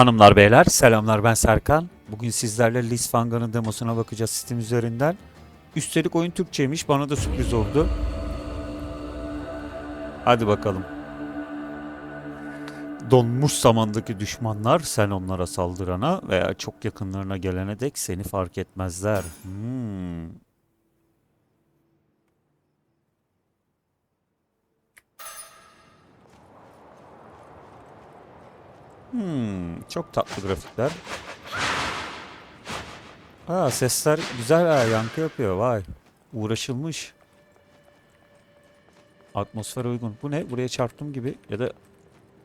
Hanımlar beyler selamlar ben Serkan. Bugün sizlerle Liz Fanga'nın demosuna bakacağız Steam üzerinden. Üstelik oyun Türkçeymiş bana da sürpriz oldu. Hadi bakalım. Donmuş zamandaki düşmanlar sen onlara saldırana veya çok yakınlarına gelene dek seni fark etmezler. Hmm. Hmm, çok tatlı grafikler. Aa, sesler güzel ha, yankı yapıyor. Vay. Uğraşılmış. Atmosfer uygun. Bu ne? Buraya çarptım gibi ya da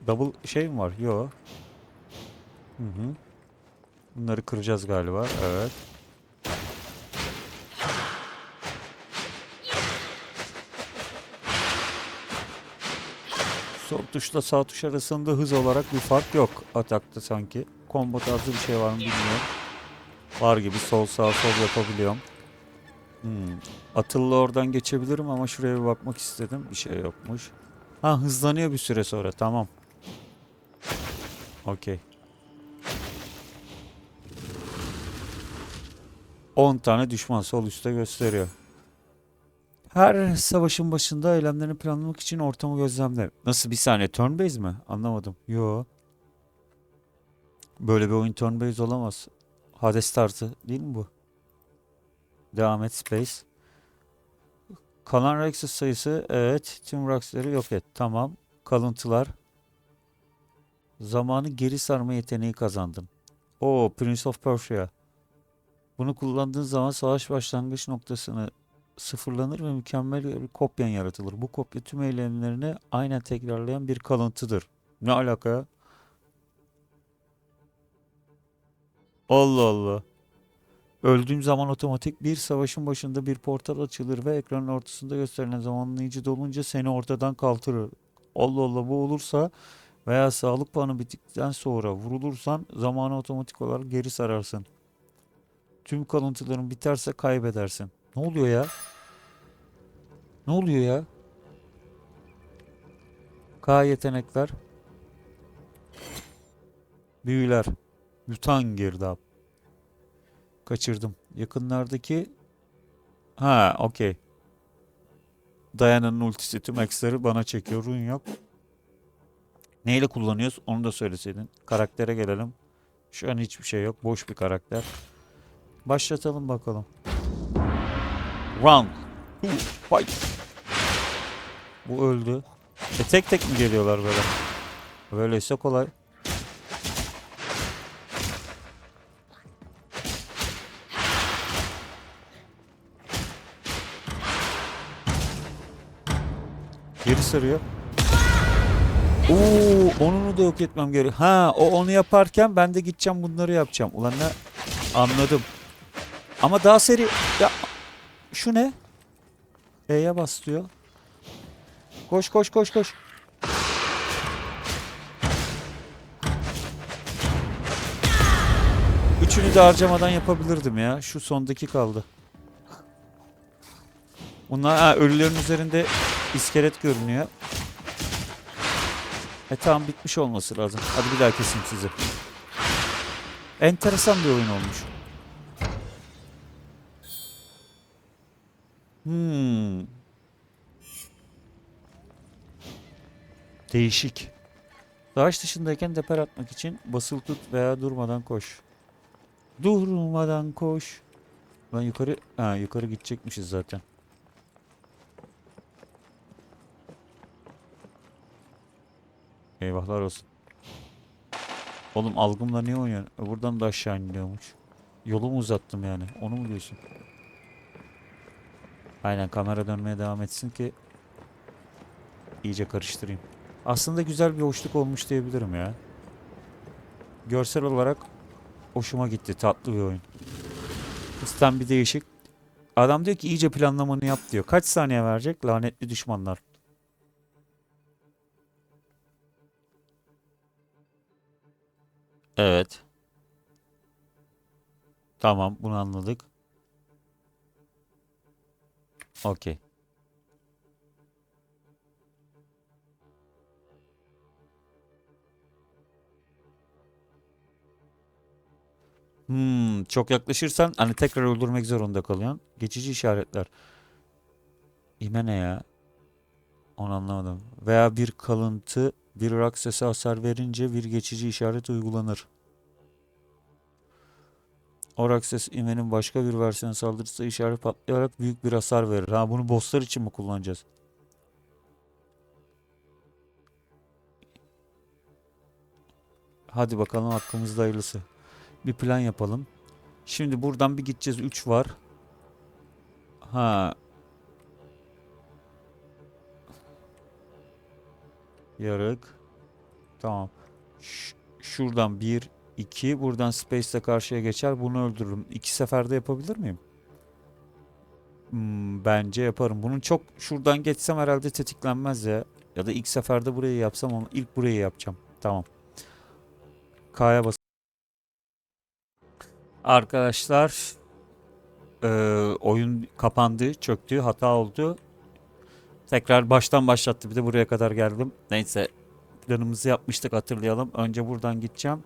double şey mi var? Yo. Hı hı. Bunları kıracağız galiba. Evet. Sol tuşla sağ tuş arasında hız olarak bir fark yok atakta sanki. Combo tarzı bir şey var mı bilmiyorum. Var gibi sol sağ sol yapabiliyorum. Hmm. Atıllı oradan geçebilirim ama şuraya bir bakmak istedim. Bir şey yokmuş. Ha hızlanıyor bir süre sonra tamam. Okey. 10 tane düşman sol üstte gösteriyor. Her savaşın başında eylemlerini planlamak için ortamı gözlemle. Nasıl bir saniye turn based mi? Anlamadım. Yo. Böyle bir oyun turn based olamaz. Hades tarzı değil mi bu? Devam et space. Kalan Rex'in sayısı evet. Tüm Rex'leri yok et. Tamam. Kalıntılar. Zamanı geri sarma yeteneği kazandın. O Prince of Persia. Bunu kullandığın zaman savaş başlangıç noktasını sıfırlanır ve mükemmel bir kopyan yaratılır. Bu kopya tüm eylemlerini aynen tekrarlayan bir kalıntıdır. Ne alaka? Allah Allah. Öldüğüm zaman otomatik bir savaşın başında bir portal açılır ve ekranın ortasında gösterilen zamanlayıcı dolunca seni ortadan kaldırır. Allah Allah bu olursa veya sağlık puanı bittikten sonra vurulursan zamanı otomatik olarak geri sararsın. Tüm kalıntıların biterse kaybedersin. Ne oluyor ya? Ne oluyor ya? K yetenekler. Büyüler. Mutan girdap. Kaçırdım. Yakınlardaki Ha, okey. Dayana'nın ultisi tüm eksleri bana çekiyor. Run yok. Neyle kullanıyoruz? Onu da söyleseydin. Karaktere gelelim. Şu an hiçbir şey yok. Boş bir karakter. Başlatalım bakalım. Round. Two, fight. Bu öldü. E tek tek mi geliyorlar böyle? Böyleyse kolay. Geri sarıyor. Oo, onunu da yok etmem gerek. Ha, o onu yaparken ben de gideceğim bunları yapacağım. Ulan ne? Anladım. Ama daha seri. Ya şu ne? E'ye bas diyor. Koş koş koş koş. Üçünü de harcamadan yapabilirdim ya. Şu sondaki kaldı. Bunlar ha, ölülerin üzerinde iskelet görünüyor. E tamam bitmiş olması lazım. Hadi bir daha keseyim sizi. Enteresan bir oyun olmuş. Hmm. Değişik. Savaş dışındayken deper atmak için basılı tut veya durmadan koş. Durmadan koş. Ben yukarı ha yukarı gidecekmişiz zaten. Eyvahlar olsun. Oğlum algımla niye oynuyorsun? E, Buradan da aşağı iniyormuş. Yolu mu uzattım yani? Onu mu diyorsun? Aynen kamera dönmeye devam etsin ki iyice karıştırayım. Aslında güzel bir hoşluk olmuş diyebilirim ya. Görsel olarak hoşuma gitti. Tatlı bir oyun. Sistem bir değişik. Adam diyor ki iyice planlamanı yap diyor. Kaç saniye verecek? Lanetli düşmanlar. Evet. Tamam bunu anladık. Okey. Hmm, çok yaklaşırsan hani tekrar öldürmek zorunda kalıyorsun. Geçici işaretler. İme ne ya? Onu anlamadım. Veya bir kalıntı bir aksese hasar verince bir geçici işaret uygulanır. Orakses imenin başka bir versiyonu saldırırsa işaret patlayarak büyük bir hasar verir. Ha bunu bosslar için mi kullanacağız? Hadi bakalım hakkımızda hayırlısı. Bir plan yapalım. Şimdi buradan bir gideceğiz. 3 var. Ha. Yarık. Tamam. Ş- şuradan 1, 2. Buradan Space'le karşıya geçer. Bunu öldürürüm. İki seferde yapabilir miyim? Hmm, bence yaparım. Bunun çok şuradan geçsem herhalde tetiklenmez ya. Ya da ilk seferde burayı yapsam ama ilk burayı yapacağım. Tamam. K'ya bas. Arkadaşlar eee, oyun kapandı, çöktü, hata oldu. Tekrar baştan başlattı. Bir de buraya kadar geldim. Neyse planımızı yapmıştık hatırlayalım. Önce buradan gideceğim.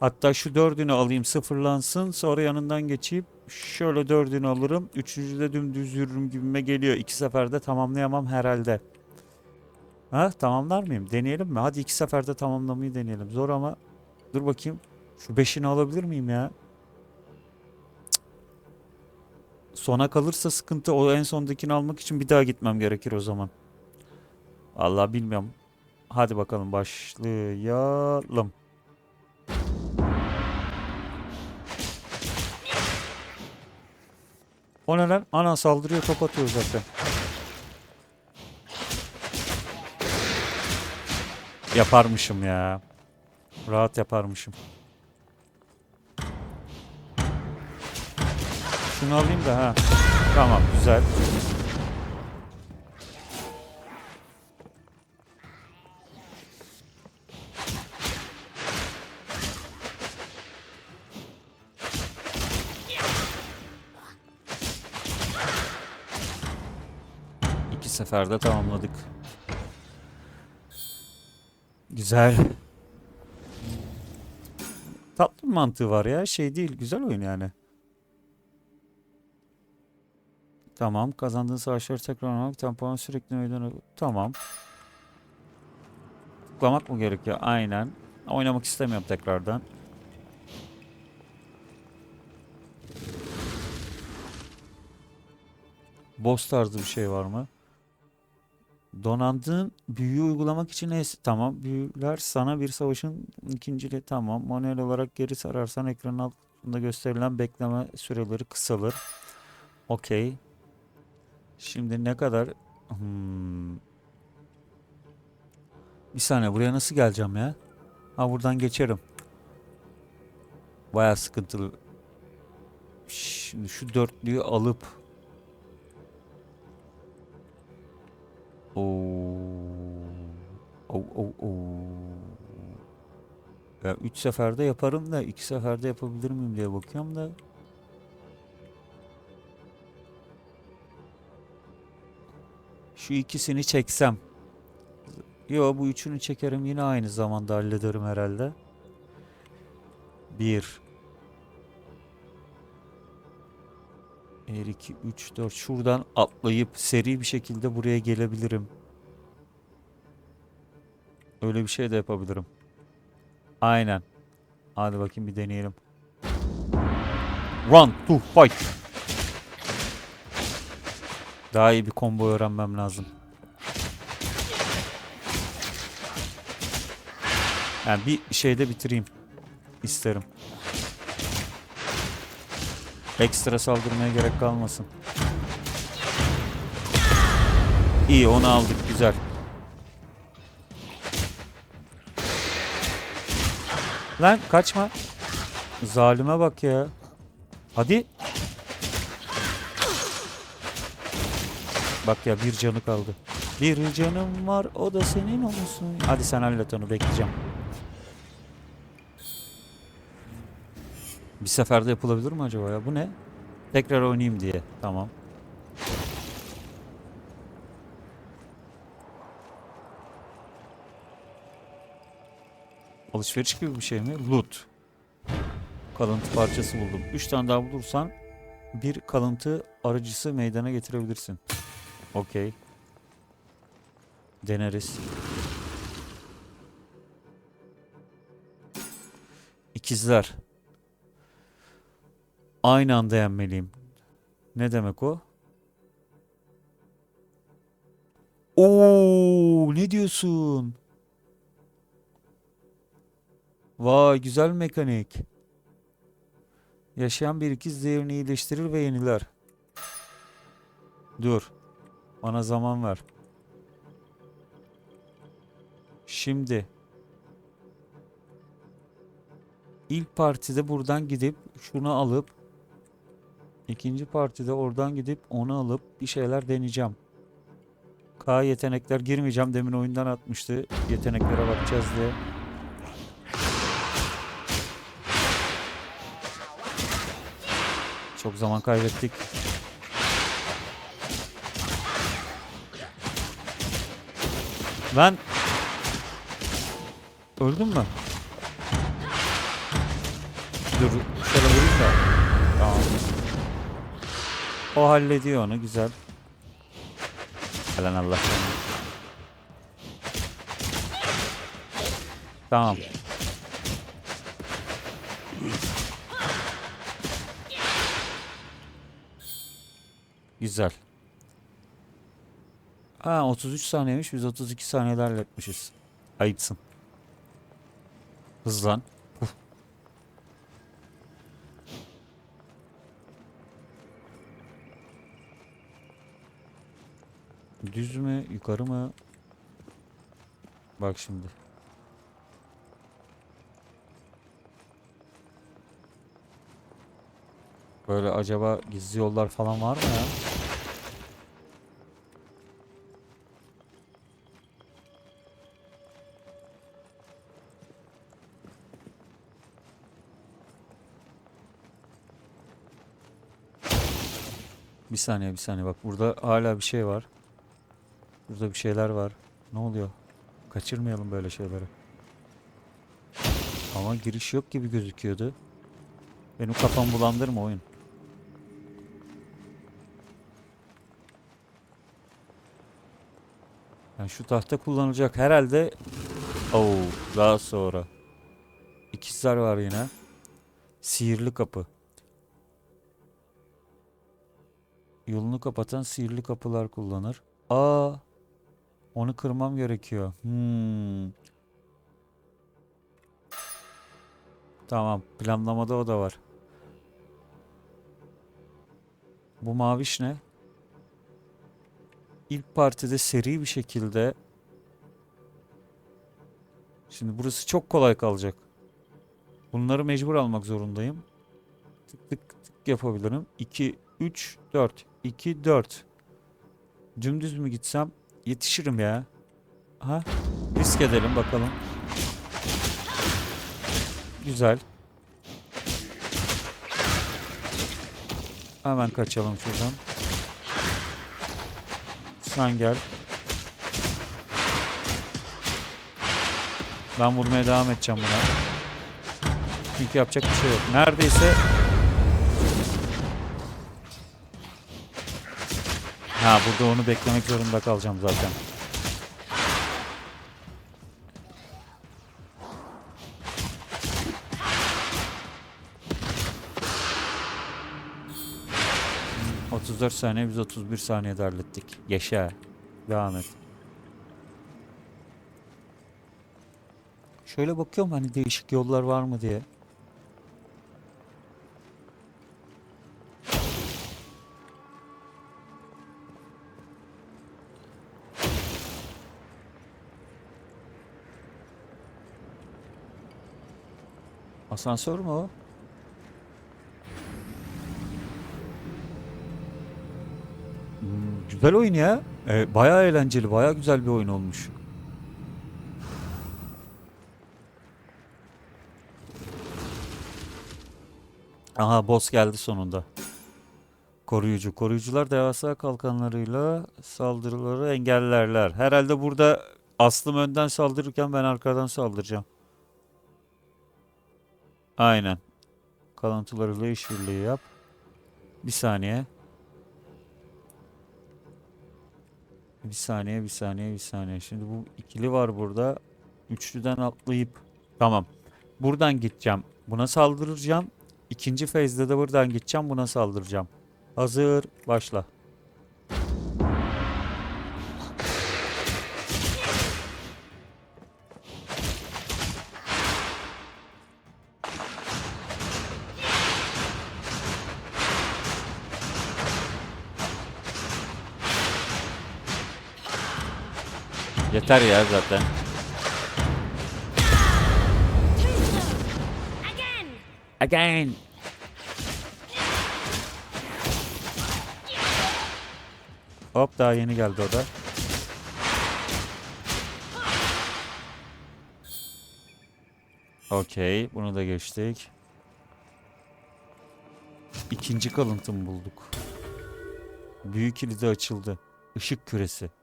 Hatta şu dördünü alayım sıfırlansın. Sonra yanından geçeyim. Şöyle dördünü alırım. Üçüncüde dümdüz yürürüm gibime geliyor. İki seferde tamamlayamam herhalde. Ha tamamlar mıyım? Deneyelim mi? Hadi iki seferde tamamlamayı deneyelim. Zor ama dur bakayım. Şu beşini alabilir miyim ya? Sona kalırsa sıkıntı. O en sondakini almak için bir daha gitmem gerekir o zaman. Vallahi bilmiyorum. Hadi bakalım başlayalım. O ne? Ana saldırıyor top atıyor zaten. Yaparmışım ya. Rahat yaparmışım. Şunu alayım da ha. Tamam güzel. Seferde tamamladık. Güzel. Tatlı bir mantığı var ya. Şey değil. Güzel oyun yani. Tamam. Kazandığın savaşları tekrar oynamak. Tampon sürekli oynanan... Tamam. Tıklamak mı gerekiyor? Aynen. Oynamak istemiyorum tekrardan. Boss tarzı bir şey var mı? Donandığın büyüyü uygulamak için es tamam büyüler sana bir savaşın ikincili tamam manuel olarak geri sararsan ekranın altında gösterilen bekleme süreleri kısalır. Okey. Şimdi ne kadar Hmm. Bir saniye buraya nasıl geleceğim ya? Ha buradan geçerim. Baya sıkıntılı. Şimdi şu dörtlüyü alıp Oo. Oo, oo, oo. Ya üç seferde yaparım da iki seferde yapabilir miyim diye bakıyorum da. Şu ikisini çeksem. Yo bu üçünü çekerim yine aynı zamanda hallederim herhalde. Bir. 1, 2, 3, 4. Şuradan atlayıp seri bir şekilde buraya gelebilirim. Öyle bir şey de yapabilirim. Aynen. Hadi bakayım bir deneyelim. Run to fight. Daha iyi bir combo öğrenmem lazım. Yani bir şeyde bitireyim isterim. Ekstra saldırmaya gerek kalmasın. İyi onu aldık güzel. Lan kaçma. Zalime bak ya. Hadi. Bak ya bir canı kaldı. Bir canım var o da senin olsun. Hadi sen hallet onu bekleyeceğim. Bir seferde yapılabilir mi acaba ya? Bu ne? Tekrar oynayayım diye. Tamam. Alışveriş gibi bir şey mi? Loot. kalıntı parçası buldum. 3 tane daha bulursan bir kalıntı arıcısı meydana getirebilirsin. Okey. Deneriz. İkizler. Aynı anda yenmeliyim. Ne demek o? Oo, ne diyorsun? Vay güzel mekanik. Yaşayan bir ikiz değerini iyileştirir ve yeniler. Dur. Bana zaman ver. Şimdi. İlk partide buradan gidip şunu alıp ikinci partide oradan gidip onu alıp bir şeyler deneyeceğim. K yetenekler girmeyeceğim. Demin oyundan atmıştı. Yeteneklere bakacağız diye. Çok zaman kaybettik. Ben öldüm mü? Dur şöyle vurayım da. Tamam. O hallediyor onu güzel. Falan Allah. Tamam. Güzel. Ha 33 saniyemiş biz 32 saniyede halletmişiz. Ayıpsın. Hızlan. Düz mü yukarı mı? Bak şimdi. Böyle acaba gizli yollar falan var mı ya? Bir saniye bir saniye bak burada hala bir şey var. Burada bir şeyler var. Ne oluyor? Kaçırmayalım böyle şeyleri. Ama giriş yok gibi gözüküyordu. Benim kafam bulandırma oyun. Yani şu tahta kullanılacak herhalde. Oo, daha sonra. İkizler var yine. Sihirli kapı. Yolunu kapatan sihirli kapılar kullanır. Aa, onu kırmam gerekiyor. Hmm. Tamam, planlamada o da var. Bu maviş ne? İlk partide seri bir şekilde Şimdi burası çok kolay kalacak. Bunları mecbur almak zorundayım. Tık tık tık yapabilirim. 2 3 4 2 4 Dümdüz mü gitsem yetişirim ya. Ha? Risk edelim bakalım. Güzel. Hemen kaçalım şuradan. Sen gel. Ben vurmaya devam edeceğim buna. Çünkü yapacak bir şey yok. Neredeyse Ha burada onu beklemek zorunda kalacağım zaten. Hmm, 34 saniye biz 31 saniyede hallettik. Yaşa. Devam et. Şöyle bakıyorum hani değişik yollar var mı diye. Asansör mü o? Hmm, güzel oyun ya. Ee, bayağı eğlenceli, bayağı güzel bir oyun olmuş. Aha boss geldi sonunda. Koruyucu. Koruyucular devasa kalkanlarıyla saldırıları engellerler. Herhalde burada Aslım önden saldırırken ben arkadan saldıracağım. Aynen. kalıntılarıyla işbirliği yap. Bir saniye. Bir saniye, bir saniye, bir saniye. Şimdi bu ikili var burada. Üçlüden atlayıp tamam. Buradan gideceğim. Buna saldıracağım. İkinci fezde de buradan gideceğim. Buna saldıracağım. Hazır. Başla. Yeter ya zaten. Again! Hop daha yeni geldi o da. Okey, bunu da geçtik. İkinci kalıntımı bulduk. Büyük kilidi açıldı. Işık küresi.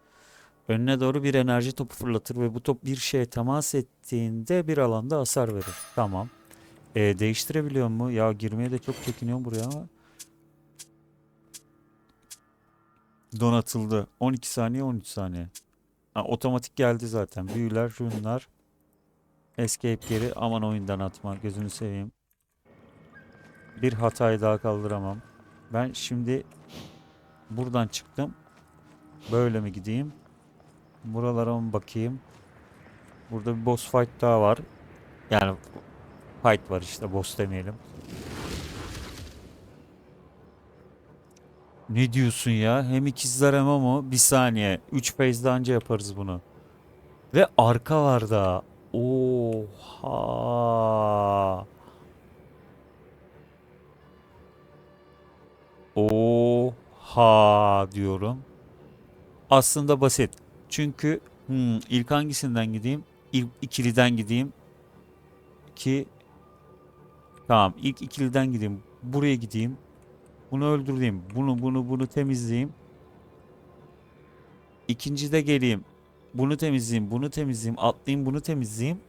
Önüne doğru bir enerji topu fırlatır ve bu top bir şeye temas ettiğinde bir alanda hasar verir. Tamam. E, değiştirebiliyor mu? Ya girmeye de çok çekiniyorum buraya ama. Donatıldı. 12 saniye 13 saniye. Ha, otomatik geldi zaten. Büyüler, runlar. Escape geri. Aman oyundan atma. Gözünü seveyim. Bir hatayı daha kaldıramam. Ben şimdi buradan çıktım. Böyle mi gideyim? Buralara mı bakayım? Burada bir boss fight daha var. Yani fight var işte boss demeyelim. Ne diyorsun ya? Hem ikizler hem ama bir saniye. 3 phase'de anca yaparız bunu. Ve arka var da. Oha. Oha diyorum. Aslında basit. Çünkü hmm, ilk hangisinden gideyim? İlk ikiliden gideyim. Ki tamam ilk ikiliden gideyim. Buraya gideyim. Bunu öldüreyim. Bunu bunu bunu temizleyeyim. İkincide geleyim. Bunu temizleyeyim. Bunu temizleyeyim. Atlayayım bunu temizleyeyim.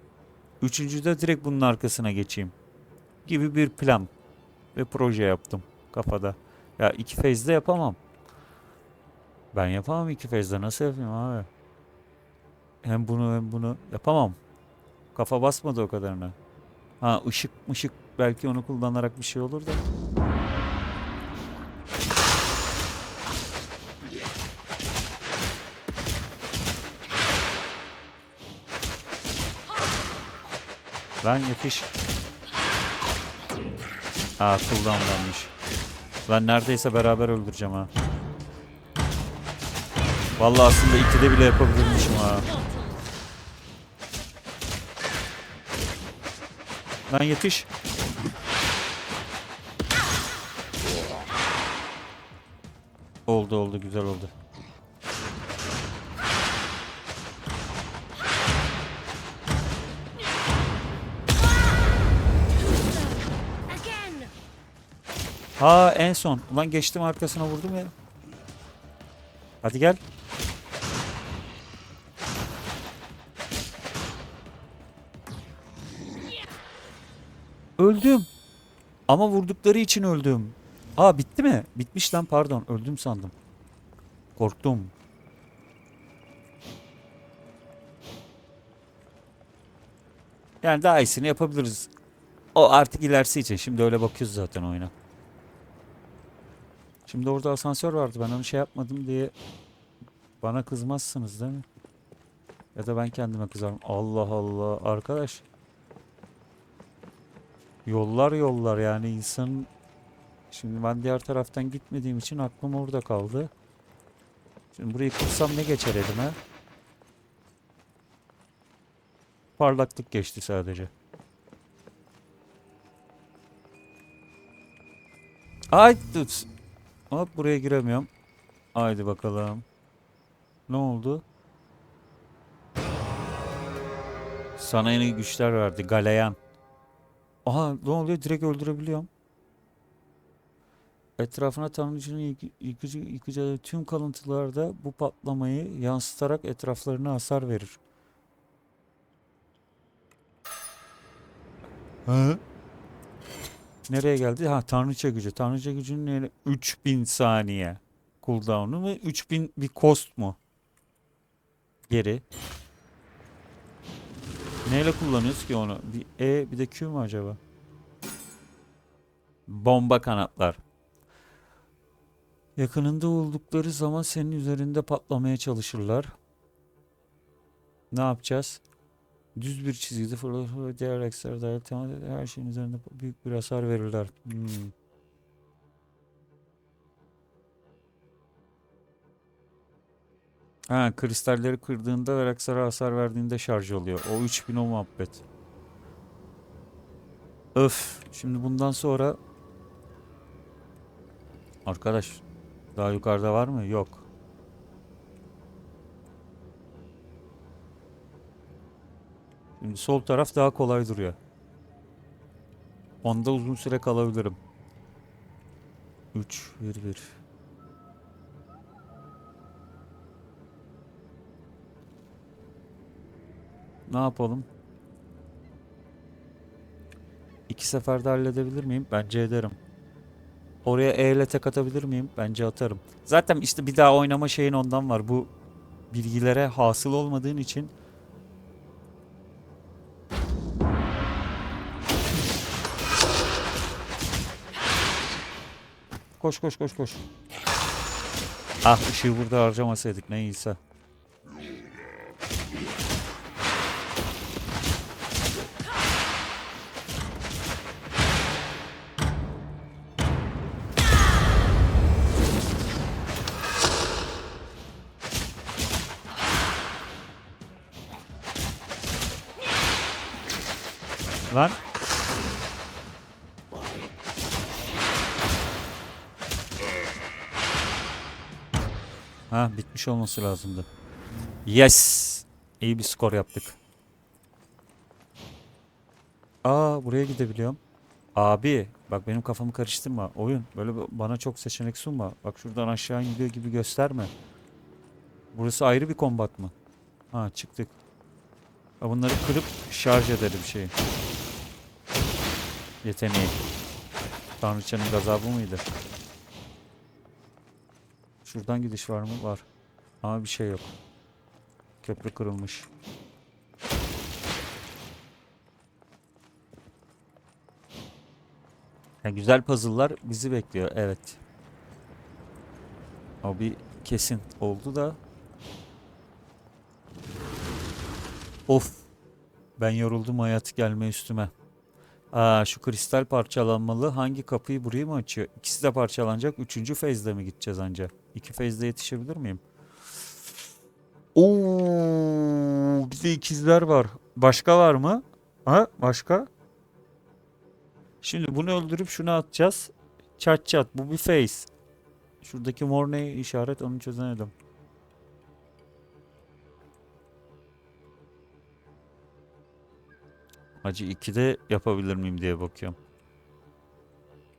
Üçüncüde direkt bunun arkasına geçeyim. Gibi bir plan ve proje yaptım kafada. Ya iki fezde yapamam. Ben yapamam iki fezde. Nasıl yapayım abi? Hem bunu hem bunu yapamam. Kafa basmadı o kadarına. Ha ışık ışık belki onu kullanarak bir şey olur da. Lan yetiş. Ha cooldownlanmış. Ben neredeyse beraber öldüreceğim ha. Vallahi aslında ikide bile yapabilirmişim ha. Lan yetiş. Oldu oldu güzel oldu. Ha en son. Ulan geçtim arkasına vurdum ya. Hadi gel. Öldüm. Ama vurdukları için öldüm. Aa bitti mi? Bitmiş lan pardon. Öldüm sandım. Korktum. Yani daha iyisini yapabiliriz. O artık ilerisi için. Şimdi öyle bakıyoruz zaten oyuna. Şimdi orada asansör vardı. Ben onu şey yapmadım diye bana kızmazsınız değil mi? Ya da ben kendime kızarım. Allah Allah. Arkadaş. Yollar yollar yani insan Şimdi ben diğer taraftan gitmediğim için aklım orada kaldı. Şimdi burayı kırsam ne geçer elime? Parlaklık geçti sadece. Ay tut. Hop buraya giremiyorum. Haydi bakalım. Ne oldu? Sana yeni güçler verdi. Galeyan. Aha ne oluyor? Direkt öldürebiliyorum. Etrafına tanrıcının yıkı- yıkıcı, yıkacağı tüm kalıntılarda bu patlamayı yansıtarak etraflarına hasar verir. Hı? Nereye geldi? Ha tanrıça gücü. Tanrıça gücünün yeri 3000 saniye. Cooldown'u mu? 3000 bir cost mu? Geri. Neyle kullanıyoruz ki onu? Bir E bir de Q mu acaba? Bomba kanatlar. Yakınında oldukları zaman senin üzerinde patlamaya çalışırlar. Ne yapacağız? Düz bir çizgide fırlatır diğer ekstra dahil temas. Her şeyin üzerinde büyük bir hasar verirler. Hmm. Ha, kristalleri kırdığında ve ekstra hasar verdiğinde şarj oluyor. O 3000 o muhabbet. Öf. Şimdi bundan sonra Arkadaş daha yukarıda var mı? Yok. Şimdi sol taraf daha kolay duruyor. Onda uzun süre kalabilirim. 3 1 1 Ne yapalım? İki seferde halledebilir miyim? Bence ederim. Oraya E tek atabilir miyim? Bence atarım. Zaten işte bir daha oynama şeyin ondan var. Bu bilgilere hasıl olmadığın için Koş koş koş koş. Ah ışığı burada harcamasaydık ne Olması lazımdı. Yes. İyi bir skor yaptık. Aa buraya gidebiliyorum. Abi bak benim kafamı karıştırma. Oyun böyle bana çok seçenek sunma. Bak şuradan aşağı gidiyor gibi gösterme. Burası ayrı bir kombat mı? Ha çıktık. Ha, bunları kırıp şarj ederim şeyi. Yeteneği. Tanrıçanın gazabı mıydı? Şuradan gidiş var mı? Var. Ama bir şey yok. Köprü kırılmış. Ya güzel puzzle'lar bizi bekliyor. Evet. O bir kesin oldu da. Of. Ben yoruldum hayat gelme üstüme. Aa, şu kristal parçalanmalı. Hangi kapıyı burayı mı açıyor? İkisi de parçalanacak. Üçüncü fezde mi gideceğiz anca? İki fezde yetişebilir miyim? Oo, bir de ikizler var. Başka var mı? Ha, başka? Şimdi bunu öldürüp şunu atacağız. Çat çat. Bu bir face. Şuradaki mor ne işaret onu çözemedim. Hacı 2'de yapabilir miyim diye bakıyorum.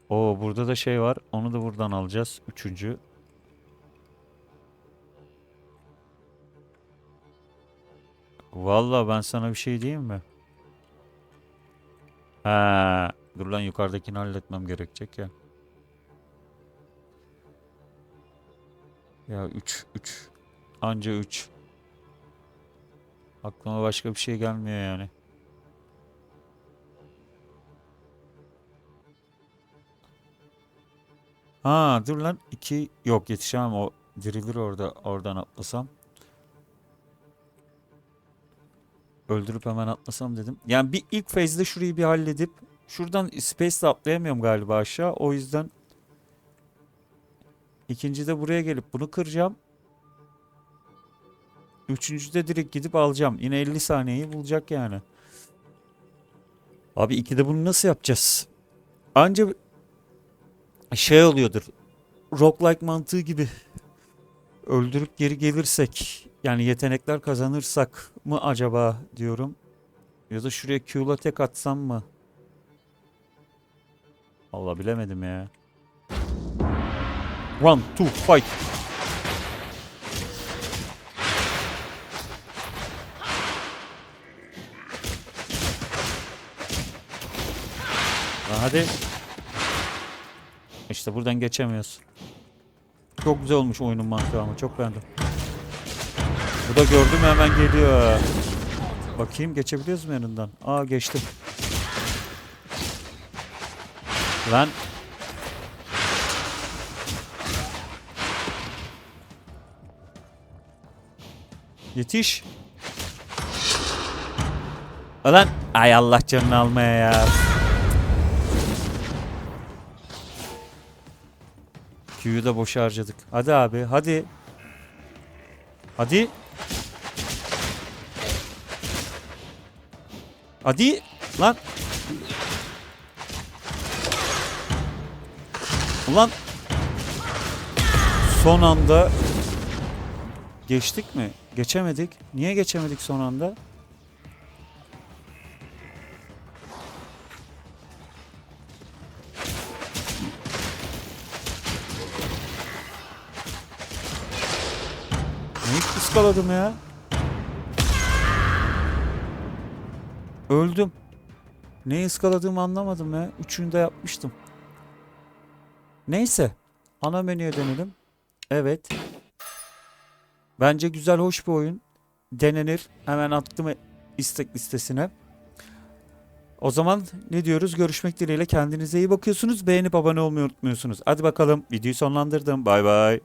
Oo burada da şey var. Onu da buradan alacağız. Üçüncü. Vallahi ben sana bir şey diyeyim mi? Ha, dur lan yukarıdakini halletmem gerekecek ya. Ya 3 3 anca 3. Aklıma başka bir şey gelmiyor yani. Ha dur lan 2 yok yetişemem o dirilir orada oradan atlasam. Öldürüp hemen atlasam dedim. Yani bir ilk phase'de şurayı bir halledip şuradan space'le atlayamıyorum galiba aşağı. O yüzden ikincide buraya gelip bunu kıracağım. Üçüncüde direkt gidip alacağım. Yine 50 saniyeyi bulacak yani. Abi ikide bunu nasıl yapacağız? Anca şey oluyordur. Roguelike mantığı gibi öldürüp geri gelirsek yani yetenekler kazanırsak mı acaba diyorum. Ya da şuraya Q'la tek atsam mı? Allah bilemedim ya. One, two, fight. Hadi. İşte buradan geçemiyoruz. Çok güzel olmuş oyunun mantığı ama çok beğendim. Bu da gördüm hemen geliyor. Bakayım geçebiliyoruz mu yanından? Aa geçtim. Lan. Yetiş. Ulan ay Allah canını almaya ya. Q'yu da boşa harcadık. Hadi abi hadi. Hadi. Hadi lan. Ulan. Son anda geçtik mi? Geçemedik. Niye geçemedik son anda? Neyi ıskaladım ya? Öldüm. Neyi ıskaladığımı anlamadım ya. Üçünü de yapmıştım. Neyse. Ana menüye dönelim. Evet. Bence güzel, hoş bir oyun. Denenir. Hemen attım istek listesine. O zaman ne diyoruz? Görüşmek dileğiyle. Kendinize iyi bakıyorsunuz. Beğenip abone olmayı unutmuyorsunuz. Hadi bakalım. Videoyu sonlandırdım. Bay bay.